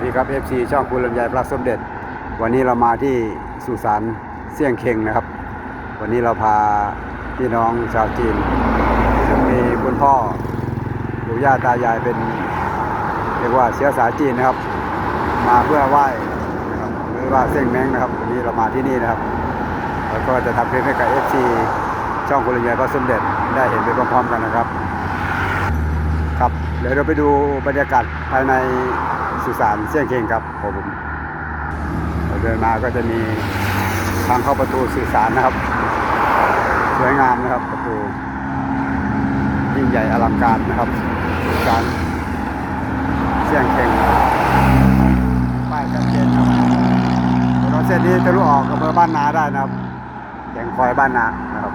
วัสดีครับ FC ช่องคุณลำไยพระสมเด็จ วันนี้เรามาที่สุสานเสี่ยงเข่งนะครับ วันนี้เราพาพี่น้องชาวจีน ซึ่งมีคุณพ่อปู่ย่าตายายเป็นเรียกว่าเชื้อสายจีนนะครับ มาเพื่อไหว้นะครับหรือว่าเสี่ยงแมงนะครับ วันนี้เรามาที่นี่นะครับ แล้วก็จะทำคลิปให้กับ FC ช่องคุณลำไยพระสมเด็จได้เห็นไปพร้อมๆกันนะครับ ครับเดี๋ยวเราไปดูบรรยากาศภายใน สุสานเสี่ยงเข่งครับผมเดินมาก็จะมีทางเข้าประตูสุสานนะครับ สวยงามนะครับประตูยิ่งใหญ่อลังการนะครับสุสานเสี่ยงเข่งป้ายชัดเจนครับถนนเส้นนี้ทะลุออกอำเภอบ้านนาได้นะครับแก่งคอยบ้านนานะครับ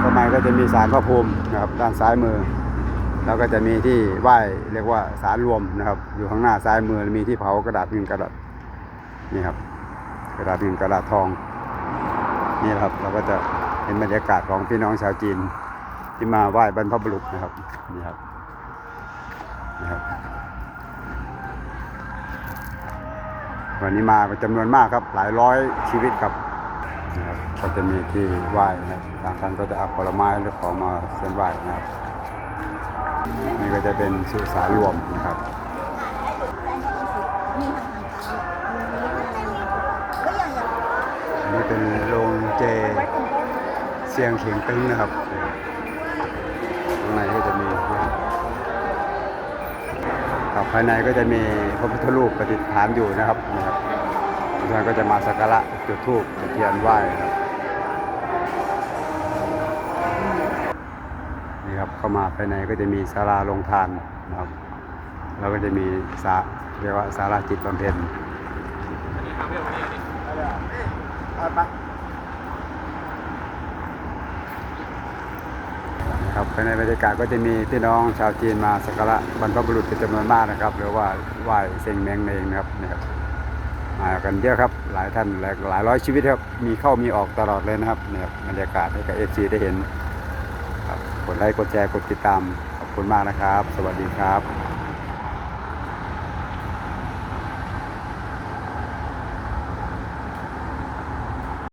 ข้างในก็จะมีสารพระภูมินะครับด้านซ้ายมือ แล้วก็จะมีที่ไหว้เรียกว่าสารรวมนะครับ อยู่ข้างหน้าซ้ายมือมีที่เผากระดาษเงินกระดาษนี่ครับ กระดาษเงินกระดาษทอง นี่ครับ เราก็จะเห็นบรรยากาศของพี่น้องชาวจีน ที่มาไหว้บรรพบุรุษนะครับนี่ครับนี่ครับ วันนี้มาเป็นจำนวนมากครับ หลายร้อยชีวิตครับนะครับก็จะมีที่ไหว้นะครับทางท่านก็จะเอาผลไม้หรือของมาเส้นไหว้นะครับ นี่ก็จะเป็นสุสานรวมนะครับอันนี้เป็นโรงเจเสียงเขียงตึงนะครับข้างในก็จะมีครับภายในก็จะมีพระพุทธรูปประดิษฐานอยู่นะครับนะครับทุกท่านก็จะมาสักการะจุดธูปจุดเทียนไหว้ครับามาภายในก็จะมีศาลาลงทานนะครับแล้วก็จะมีสาเรียกว่าศาลาจิตบำเพ็ญครับภายในบรรยากาศก็จะมีพี่น้องชาวจีนมาสักการะบรรพบุรุษเป็นจำนวนมากนะครับ หรือว่าไหว้เซงแมงเองนะครับนะครับมากันเยอะครับ หลายท่านหลายร้อยชีวิตครับ มีเข้ามีออกตลอดเลยนะครับเนี่ยครับบรรยากาศให้กับเอฟซีได้เห็น กดไลค์กดแชร์กดติดตามขอบคุณมากนะครับ สวัสดีครับ